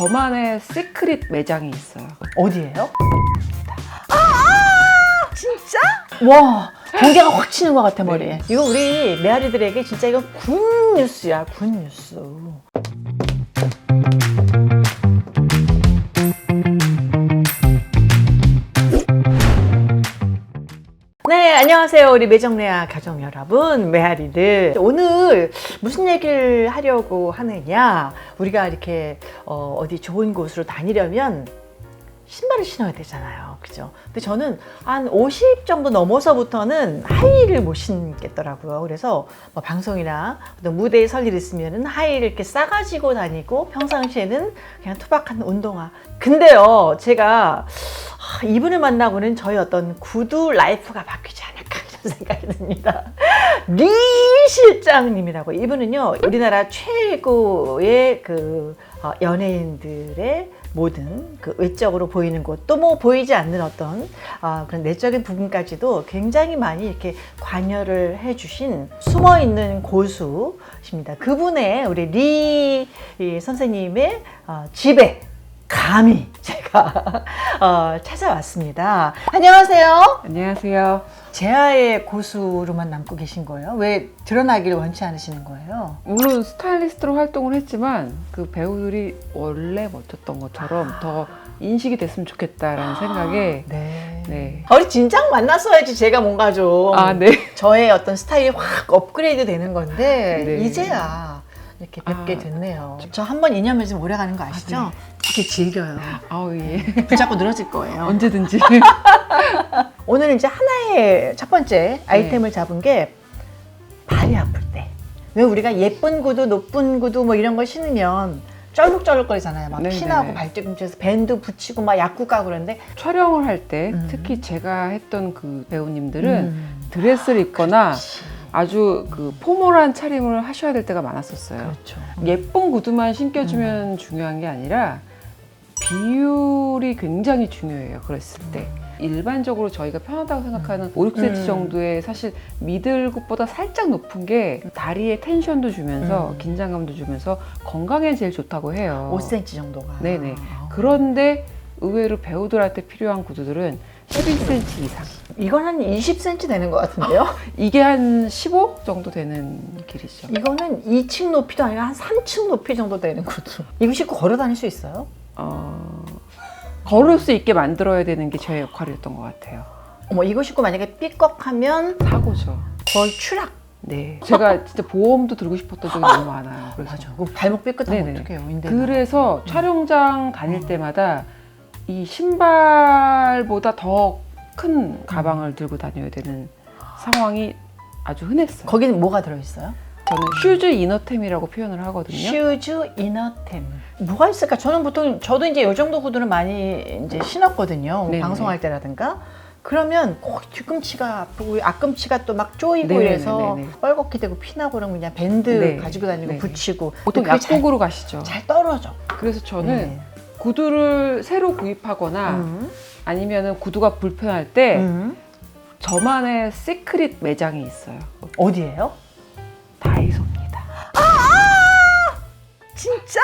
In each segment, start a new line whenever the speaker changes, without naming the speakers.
저만의 시크릿 매장이 있어요.
어디예요? 아, 아! 진짜? 와 번개가 확 치는 것 같아 머리에.
네.
이거 우리 메아리들에게 진짜 이거 군 뉴스야 군 뉴스. 네, 안녕하세요. 우리 매정레아 가정 여러분, 메아리들. 오늘 무슨 얘기를 하려고 하느냐? 우리가 이렇게 어, 어디 좋은 곳으로 다니려면 신발을 신어야 되잖아요. 그죠? 근데 저는 한 50 정도 넘어서부터는 하이힐을 못 신겠더라고요. 그래서 뭐 방송이나 무대에 설 일 있으면은 하이힐 이렇게 싸가지고 다니고 평상시에는 그냥 투박한 운동화. 근데요, 제가 아, 이분을 만나고는 저희 어떤 구두 라이프가 바뀌지 않을까 이런 생각이 듭니다. 리 실장님이라고 이분은요 우리나라 최고의 그 어, 연예인들의 모든 그 외적으로 보이는 곳 또 뭐 보이지 않는 어떤 어, 그런 내적인 부분까지도 굉장히 많이 이렇게 관여를 해주신 숨어 있는 고수십니다. 그분의 우리 리이 선생님의 어, 집에 감히 제가 어, 찾아왔습니다. 안녕하세요.
안녕하세요.
제아의 고수로만 남고 계신 거예요? 왜 드러나기를 원치 않으시는 거예요?
물론 스타일리스트로 활동을 했지만 그 배우들이 원래 멋졌던 것처럼 더 인식이 됐으면 좋겠다라는 생각에
네.
네.
우리 진작 만났어야지 제가 뭔가 좀
아, 네.
저의 어떤 스타일이 확 업그레이드 되는 건데
네.
이제야 이렇게 뵙게
아,
됐네요. 저 한번 인연 맺으면 오래 가는 거 아시죠?
아,
이렇게 즐겨요.
아우 예.
붙잡고 늘어질 거예요.
언제든지.
오늘은 이제 하나의 첫 번째 아이템을 잡은 게 발이 아플 때. 왜 우리가 예쁜 구두, 높은 구두 뭐 이런 걸 신으면 쩔룩쩔룩거리잖아요. 막
네네네.
피나고 발뒤꿈치에서 밴드 붙이고 막 약국 가고 그러는데
촬영을 할때
음.
특히 제가 했던 그 배우님들은
음,
드레스를 입거나
그렇지.
아주 그 포멀한 차림을 하셔야 될 때가 많았었어요.
그렇죠.
예쁜 구두만 신겨주면 중요한 게 아니라 비율이 굉장히 중요해요. 그랬을 때. 일반적으로 저희가 편하다고 생각하는 5, 6cm
음.
정도의 사실 미들굿보다 살짝 높은 게 다리에 텐션도 주면서
음.
긴장감도 주면서 건강에 제일 좋다고 해요.
5cm 정도가.
네네.
어.
그런데 의외로 배우들한테 필요한 구두들은 12cm 이상.
이건 한 20cm 되는 것 같은데요?
이게 한 15 정도 되는 길이죠.
이거는 2층 높이도 아니라 한 3층 높이 정도 되는 구두. 이거 신고 걸어 다닐 수 있어요?
어, 걸을 수 있게 만들어야 되는 게 제 역할이었던 것 같아요.
어머, 이거 신고 만약에 삐걱하면
사고죠.
거의 추락.
네. 제가 진짜 보험도 들고 싶었던 적이 너무 많아요. 그래서.
맞아. 그 발목 삐끗하면
네네.
어떡해요, 인대.
그래서 촬영장 다닐 때마다 이 신발보다 더 큰 가방을 들고 다녀야 되는 상황이 아주 흔했어요.
거기는 뭐가 들어있어요?
저는 슈즈 이너템이라고 표현을 하거든요.
슈즈 이너템. 뭐가 있을까? 저는 보통 저도 이제 이 정도 구두를 많이 이제 신었거든요.
네네.
방송할 때라든가. 그러면 꼭 뒤꿈치가 아프고 앞꿈치가 또 막 쪼이고
네네네네.
이래서 뻘겋게 되고 피나고 그러면 그냥 밴드
네.
가지고 다니고
네네.
붙이고
보통 약국으로 가시죠.
잘, 떨어져.
그래서 저는
네.
구두를 새로 구입하거나
음.
아니면 구두가 불편할 때
음.
저만의 시크릿 매장이 있어요.
어디예요?
다이소입니다.
진짜?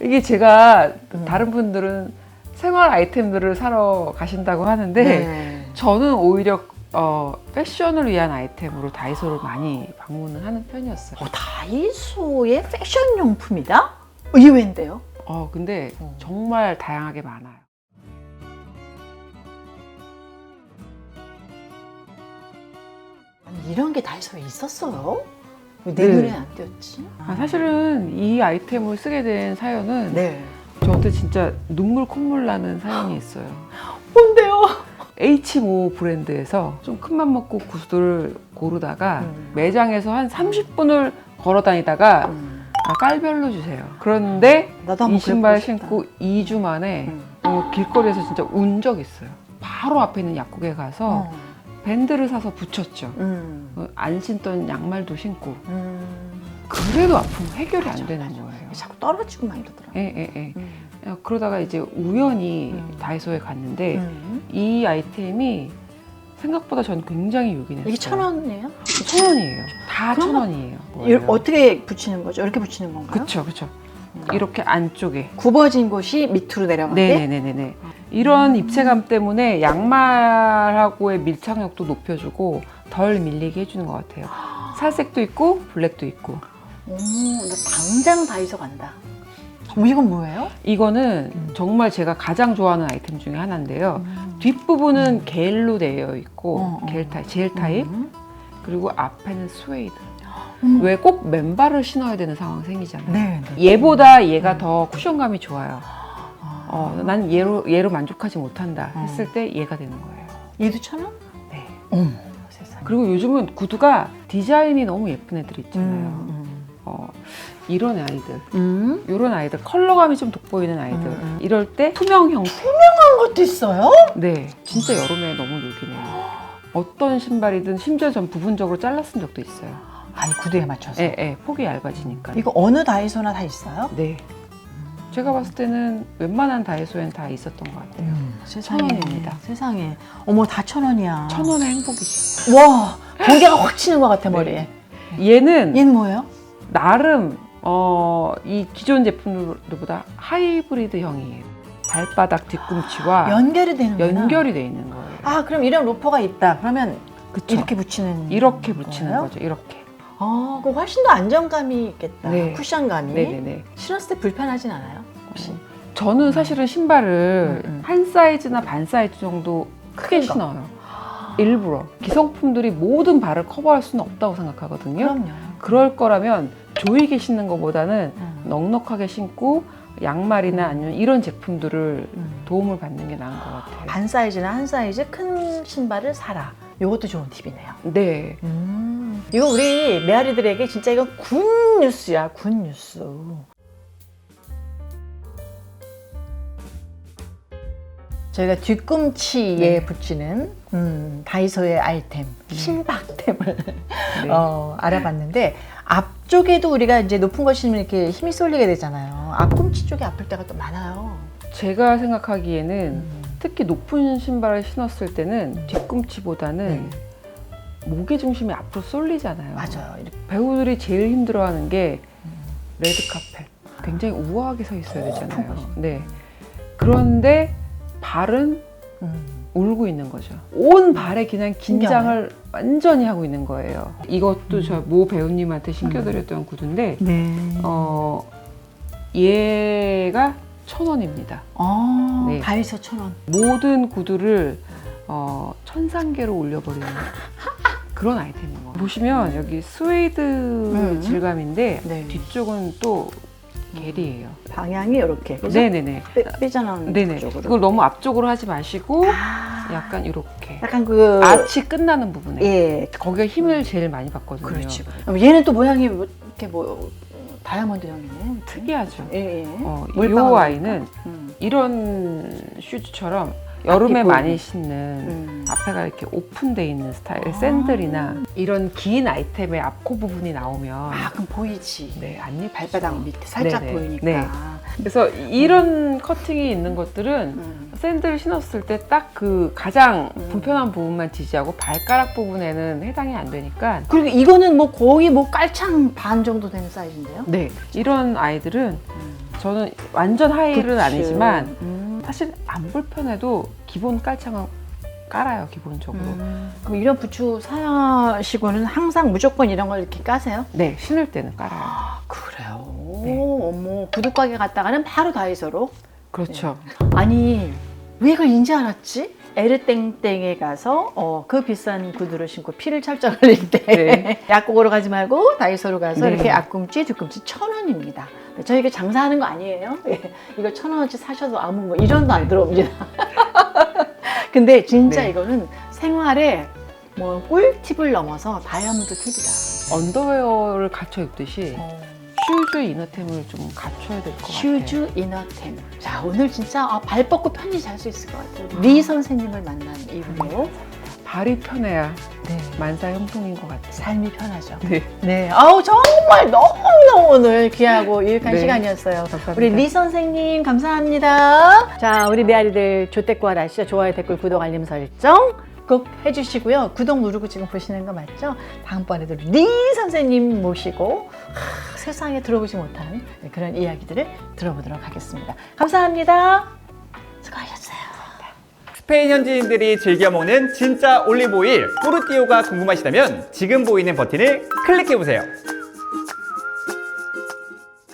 이게 제가
음.
다른 분들은 생활 아이템들을 사러 가신다고 하는데
네.
저는 오히려 어, 패션을 위한 아이템으로 다이소를 많이 방문을 하는 편이었어요.
어, 다이소의 패션 용품이다? 의외인데요.
어, 근데
어.
정말 다양하게 많아요.
아니, 이런 게 다이소에 있었어요? 왜 내
네.
눈에 안 띄었지?
아, 사실은 이 아이템을 쓰게 된 사연은
네.
저한테 진짜 눈물 콧물 나는 사연이 있어요.
뭔데요?
H모 브랜드에서 좀 큰 맘 먹고 구두를 고르다가
음.
매장에서 한 30분을 걸어 다니다가
음.
아, 깔별로 주세요. 그런데
나도 한번
이 신발
그래보고 싶다.
신고 2주 만에
음.
어, 길거리에서 진짜 운 적 있어요. 바로 앞에 있는 약국에 가서
어.
밴드를 사서 붙였죠.
음.
어, 안 신던 양말도 신고
음.
그래도 아픔 해결이
맞아,
안 되는
맞아.
거예요.
자꾸 떨어지고 막 이러더라고.
예, 예, 예.
음.
어, 그러다가 이제 우연히
음.
다이소에 갔는데
음.
이 아이템이 생각보다 저는 굉장히 요긴했어요.
이게 천 원이에요?
천 원이에요. 다천
거-
원이에요.
이 어떻게 붙이는 거죠? 이렇게 붙이는 건가요?
그쵸, 그쵸. 이렇게 안쪽에
굽어진 곳이 밑으로 내려가게.
네네네네. 이런 입체감 때문에 양말하고의 밀착력도 높여주고 덜 밀리게 해주는 것 같아요. 살색도 있고 블랙도 있고.
오, 나 당장 다이소 간다. 어, 이건 뭐예요?
이거는
음.
정말 제가 가장 좋아하는 아이템 중에 하나인데요. 뒷부분은 겔로 되어 있고
어, 어.
겔 타입, 젤 타입
음.
그리고 앞에는 스웨이드.
음.
왜꼭 맨발을 신어야 되는 상황 생기잖아요.
네. 네.
얘보다 얘가 더 쿠션감이 좋아요.
아.
어, 난 얘로 얘로 만족하지 못한다
어.
했을 때 얘가 되는 거예요.
얘도 천 원?
네.
세상에.
그리고 요즘은 구두가 디자인이 너무 예쁜 애들 있잖아요.
음.
어, 이런 아이들,
음.
이런 아이들, 컬러감이 좀 돋보이는 아이들.
음, 음.
이럴 때 투명 형태.
그런 것도 있어요?
네, 진짜 여름에 너무 놀긴 해요. 어떤 신발이든 심지어 전 부분적으로 잘랐은 적도 있어요.
아니 구두에 맞춰서.
예, 예, 폭이 얇아지니까.
이거 어느 다이소나 다 있어요?
네. 제가 봤을 때는 웬만한 다이소엔 다 있었던 것 같아요.
세상에.
원입니다.
세상에. 어머 다 천 원이야.
천 원의 행복이죠.
와 번개가 확 치는 것 같아 머리에.
얘는
얘는 뭐예요?
나름 어, 이 기존 제품들보다 하이브리드형이에요. 발바닥 뒤꿈치와
연결이 되는구나.
연결이 돼 있는 거예요.
아 그럼 이런 로퍼가 있다. 그러면
그쵸?
이렇게 붙이는.
이렇게 붙이는
거예요?
거죠. 이렇게.
아, 그 훨씬 더 안정감이 있겠다.
네.
쿠션감이.
네네네.
신었을 때 불편하진 않아요? 혹시?
저는 사실은 신발을
음, 음.
한 사이즈나 반 사이즈 정도 크게. 신어요. 일부러. 기성품들이 모든 발을 커버할 수는 없다고 생각하거든요.
그럼요.
그럴 거라면 조이게 신는 것보다는
음.
넉넉하게 신고 양말이나 아니면 이런 제품들을
음.
도움을 받는 게 나은 것 같아요.
반 사이즈나 한 사이즈 큰 신발을 사라. 이것도 좋은 팁이네요.
네.
음. 이거 우리 메아리들에게 진짜 이건 군 뉴스야, 군 뉴스. 저희가 뒤꿈치에
네.
붙이는 음, 다이소의 아이템, 신박템을
네.
어, 알아봤는데 앞쪽에도 우리가 이제 높은 거 신으면 이렇게 힘이 쏠리게 되잖아요. 앞꿈치 쪽이 아플 때가 또 많아요.
제가 생각하기에는
음.
특히 높은 신발을 신었을 때는 뒤꿈치보다는 목의 중심이 앞으로 쏠리잖아요.
맞아요. 이렇게
배우들이 제일 힘들어하는 게 레드 카펫. 굉장히 우아하게 서 있어야 되잖아요. 네. 그런데 발은
음.
울고 있는 거죠. 온 발에 그냥 긴장을 완전히 하고 있는 거예요. 이것도 저모 배우님한테 신겨드렸던 구두인데,
네.
어, 얘가 천 원입니다.
어,
네.
다이소 천 원.
모든 구두를 어, 천상계로 올려버리는 그런 아이템인 거예요. 보시면 여기 스웨이드
음.
질감인데
네.
뒤쪽은 또 겔이에요.
방향이 이렇게. 그죠?
네네네.
빼, 빼져나오는
네네.
쪽으로.
그걸 너무 앞쪽으로 하지 마시고
아,
약간 이렇게
약간 그
아치 끝나는 부분에
예,
거기가 힘을 제일 많이 받거든요.
그렇지. 그럼 얘는 또 모양이 뭐 이렇게 뭐 다이아몬드 형이네.
특이하죠.
예, 예.
어, 이 아이는
음.
이런 슈즈처럼 여름에 많이. 신는
음.
앞에가 이렇게 오픈돼 있는 스타일
아.
샌들이나 이런 긴 아이템의 앞코 부분이 나오면
아, 그럼 보이지.
네, 안 예쁘죠.
발바닥 밑에 살짝
네네.
보이니까.
네. 그래서 이런 커팅이 있는 것들은
음.
샌들 신었을 때 딱 그 가장
음.
불편한 부분만 지지하고 발가락 부분에는 해당이 안 되니까
그리고 이거는 뭐 거의 뭐 깔창 반 정도 되는 사이즈인데요.
네 이런 아이들은
음.
저는 완전 하이힐은
부츠.
아니지만
음.
사실 안 불편해도 기본 깔창은 깔아요 기본적으로
음. 그럼 이런 부츠 사시고는 항상 무조건 이런 걸 이렇게 까세요?
네 신을 때는 깔아요
아, 그래요.
네.
어머, 구두 가게 갔다가는 바로 다이소로.
그렇죠
아니, 왜 이걸 인지 알았지? 에르땡땡에 가서 어, 그 비싼 구두를 신고 피를 철쩍 흘릴 때
네.
약국으로 가지 말고 다이소로 가서
네.
이렇게 앞꿈치, 뒤꿈치 천 원입니다. 네, 저희가 장사하는 거 아니에요. 예, 이거 천 원어치 사셔도 아무 뭐 1원도 안 들어옵니다. 근데 진짜
네.
이거는 생활에 뭐 꿀팁을 넘어서 다이아몬드 팁이다.
언더웨어를 갖춰 입듯이
어.
슈즈 이너템을 좀 갖춰야 될 것 같아요
슈즈 이너템. 자 오늘 진짜 아, 발 뻗고 편히 잘 수 있을 것 같아요. 리 선생님을 만난 이후로
발이 편해야
네,
만사 형통인 것 같아요
삶이 편하죠.
네
네, 아우 정말 너무너무 오늘 귀하고 유익한
네.
시간이었어요.
감사합니다
우리 리 선생님 감사합니다. 자, 우리 메아리들 조태꾸알 아시죠? 좋아요, 댓글, 구독, 알림 설정 꼭 해주시고요. 구독 누르고 지금 보시는 거 맞죠? 다음번에도 리 선생님 모시고 하, 세상에 들어보지 못한 그런 이야기들을 들어보도록 하겠습니다. 감사합니다. 수고하셨어요.
스페인 현지인들이 즐겨 먹는 진짜 올리브 오일 뿌르띠오가 궁금하시다면 지금 보이는 버튼을 클릭해 보세요.